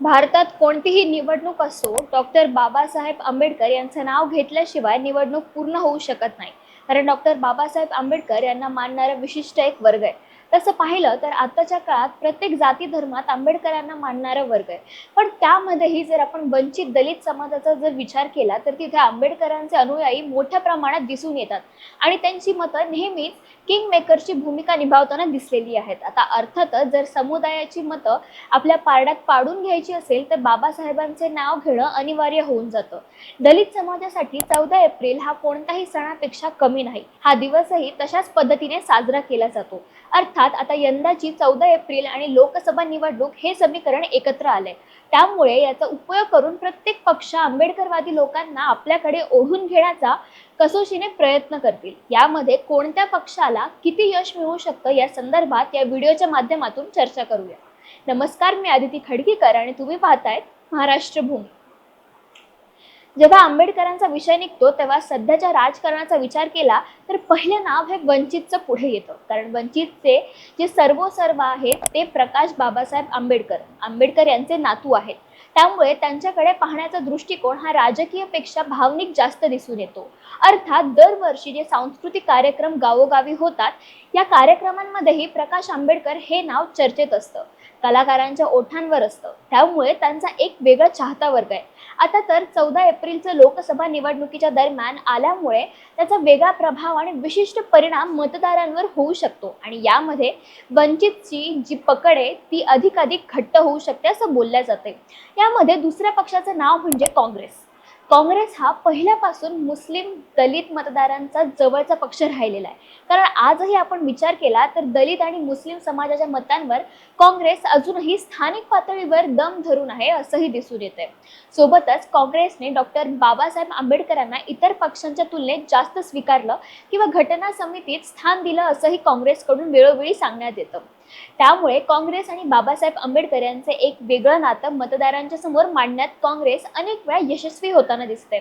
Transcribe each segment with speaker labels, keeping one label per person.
Speaker 1: भारतात कोणतीही निवडणूक असो डॉक्टर बाबासाहेब आंबेडकर यांचं नाव घेतल्याशिवाय निवडणूक पूर्ण होऊ शकत नाही. कारण डॉक्टर बाबासाहेब आंबेडकर यांना मानणारा विशिष्ट एक वर्ग आहे. तसं पाहिलं तर आताच्या काळात प्रत्येक जाती धर्मात आंबेडकरांना मानणारा वर्ग आहे. पण त्यामध्येही जर आपण वंचित दलित समाजाचा जर विचार केला तर तिथे आंबेडकरांचे अनुयायी मोठ्या प्रमाणात दिसून येतात. आणि त्यांची मतं नेहमीच किंग मेकरची भूमिका निभावताना दिसलेली आहेत. आता अर्थातच जर समुदायाची मतं आपल्या पारड्यात पाडून घ्यायची असेल तर बाबासाहेबांचे नाव घेणं अनिवार्य होऊन जातं. दलित समाजासाठी चौदा एप्रिल हा कोणताही सणापेक्षा कमी नाही. हा दिवसही तशाच पद्धतीने साजरा केला जातो. अर्थात आता यंदाची चौदा एप्रिल आणि लोकसभा निवडणूक हे समीकरण एकत्र आलंय. त्यामुळे याचा उपयोग करून प्रत्येक पक्ष आंबेडकरवादी लोकांना आपल्याकडे ओढून घेण्याचा कसोशीने प्रयत्न करतील. यामध्ये कोणत्या पक्षाला किती यश मिळू शकतं या संदर्भात या व्हिडिओच्या माध्यमातून चर्चा करूया. नमस्कार मी आदिती खडकीकर आणि तुम्ही पाहतायत महाराष्ट्र भूमी. जेव्हा आंबेडकरांचा विषय निघतो तेव्हा सध्याच्या राजकारणाचा विचार केला तर पहिले नाव हे वंचितचं पुढे येतं. कारण वंचितचे जे सर्वोसर्व आहेत ते प्रकाश बाबासाहेब आंबेडकर. आंबेडकर यांचे नातू आहेत. त्यामुळे त्यांच्याकडे पाहण्याचा दृष्टिकोन हा राजकीयपेक्षा भावनिक जास्त दिसून येतो. अर्थात दरवर्षी जे सांस्कृतिक कार्यक्रम गावोगावी होतात या कार्यक्रमांमध्येही प्रकाश आंबेडकर हे नाव चर्चेत असतं. कलाकारांच्या ओठांवर असतं. त्यामुळे त्यांचा एक वेगळा चाहता वर्ग आहे. आता तर चौदा एप्रिलचं लोकसभा निवडणुकीच्या दरम्यान आल्यामुळे त्याचा वेगळा प्रभाव आणि विशिष्ट परिणाम मतदारांवर होऊ शकतो आणि यामध्ये वंचितची जी पकड आहे ती अधिकाधिक घट्ट होऊ शकते असं बोलल्या जाते यामध्ये दुसऱ्या पक्षाचं नाव म्हणजे काँग्रेस. काँग्रेस हा पहिल्यापासून मुस्लिम दलित मतदारांचा जवळचा पक्ष राहिलेला आहे. कारण आजही आपण विचार केला तर दलित आणि मुस्लिम समाजाच्या मतांवर काँग्रेस अजूनही स्थानिक पातळीवर दम धरून आहे असंही दिसून येते सोबतच काँग्रेसने डॉक्टर बाबासाहेब आंबेडकरांना इतर पक्षांच्या तुलनेत जास्त स्वीकारलं किंवा घटना समितीत स्थान दिलं असंही काँग्रेसकडून वेळोवेळी सांगण्यात येतं. त्यामुळे काँग्रेस आणि बाबासाहेब आंबेडकर यांचे एक वेगळं नातं मतदारांच्या समोर मांडण्यात काँग्रेस अनेक वेळा यशस्वी होताना दिसते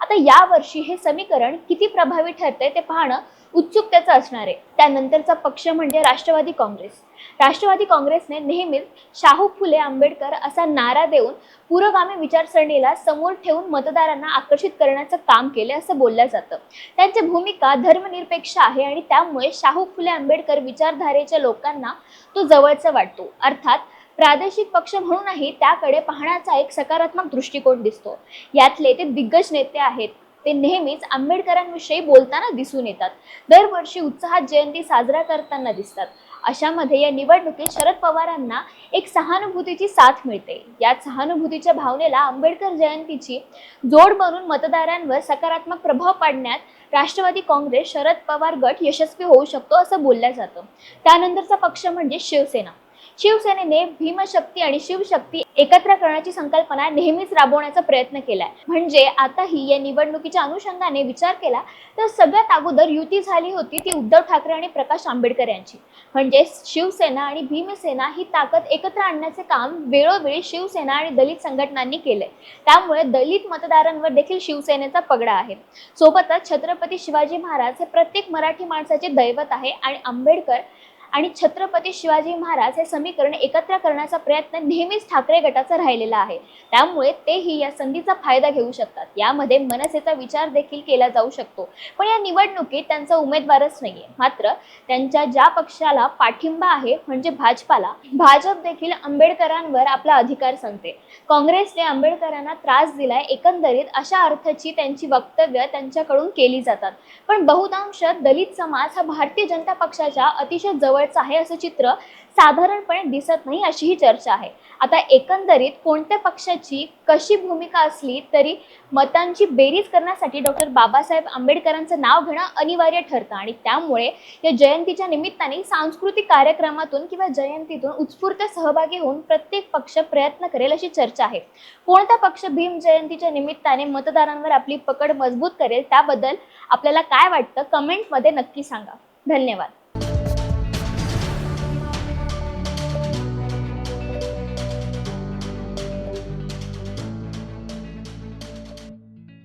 Speaker 1: आता यावर्षी हे समीकरण किती प्रभावी ठरते ते पाहणं उत्सुकतेचं असणार आहे. त्यानंतरचा पक्ष म्हणजे राष्ट्रवादी काँग्रेस. राष्ट्रवादी काँग्रेसने नेहमीच शाहू फुले आंबेडकर असा नारा देऊन पुरोगामी विचारसरणीला समोर ठेवून मतदारांना आकर्षित करण्याचं काम केले असं बोललं जातं. त्यांची भूमिका धर्मनिरपेक्ष आहे आणि त्यामुळे शाहू फुले आंबेडकर विचारधारेच्या लोकांना तो जवळचा वाटतो. अर्थात प्रादेशिक पक्ष म्हणूनही त्याकडे पाहण्याचा एक सकारात्मक दृष्टिकोन दिसतो. यातले ते दिग्गज नेते आहेत. ते नेहमीच आंबेडकरांविषयी बोलताना दिसून येतात. दरवर्षी उत्साहात जयंती साजरा करताना दिसतात. अशामध्ये या निवडणुकीत शरद पवारांना एक सहानुभूतीची साथ मिळते. या सहानुभूतीच्या भावनेला आंबेडकर जयंतीची जोड बनून मतदारांवर सकारात्मक प्रभाव पाडण्यात राष्ट्रवादी काँग्रेस शरद पवार गट यशस्वी होऊ शकतो असं बोललं जातं. त्यानंतरचा पक्ष म्हणजे शिवसेना. शिवसेनेने भीमशक्ती आणि शिवशक्ती एकत्र करण्याची संकल्पना नेहमीच राबवण्याचा प्रयत्न केलाय. म्हणजे आताही या निवडणुकीच्या अनुषंगाने विचार केला तर सगळ्यात अगोदर युती झाली होती ती उद्धव ठाकरे आणि प्रकाश आंबेडकर यांची. म्हणजे शिवसेना आणि भीमसेना ही ताकद एकत्र आणण्याचे काम वेळोवेळी शिवसेना आणि दलित संघटनांनी केले त्यामुळे दलित मतदारांवर देखील शिवसेनेचा पगडा आहे. सोबतच छत्रपती शिवाजी महाराज हे प्रत्येक मराठी माणसाचे दैवत आहे आणि आंबेडकर आणि छत्रपती शिवाजी महाराज हे समीकरण एकत्र करण्याचा प्रयत्न नेहमीच ठाकरे गटाचा राहिलेला आहे. त्यामुळे तेही या संधीचा फायदा घेऊ शकतात. यामध्ये मनसेचा विचार देखील केला जाऊ शकतो. पण या निवडणुकीत त्यांचा उमेदवारच नाहीये. मात्र त्यांच्या ज्या पक्षाला पाठिंबा आहे म्हणजे भाजपाला भाजप देखील आंबेडकरांवर आपला अधिकार सांगते. काँग्रेसने आंबेडकरांना त्रास दिलाय एकंदरीत अशा अर्थाची त्यांची वक्तव्य त्यांच्याकडून केली जातात. पण बहुतांश दलित समाज हा भारतीय जनता पक्षाच्या अतिशय जवळ जवळचा आहे असं चित्र साधारणपणे दिसत नाही अशी ही चर्चा आहे. आता एकंदरीत कोणत्या पक्षाची कशी भूमिका असली तरी मतांची बेरीज करण्यासाठी डॉक्टर बाबासाहेब आंबेडकरांचं नाव घेणं अनिवार्य ठरतं आणि त्यामुळे या जयंतीच्या निमित्ताने सांस्कृतिक कार्यक्रमातून किंवा जयंतीतून उत्स्फूर्त सहभागी होऊन प्रत्येक पक्ष प्रयत्न करेल अशी चर्चा आहे. कोणता पक्ष भीम जयंतीच्या निमित्ताने मतदारांवर आपली पकड मजबूत करेल त्याबद्दल आपल्याला काय वाटतं? कमेंटमध्ये नक्की सांगा. धन्यवाद.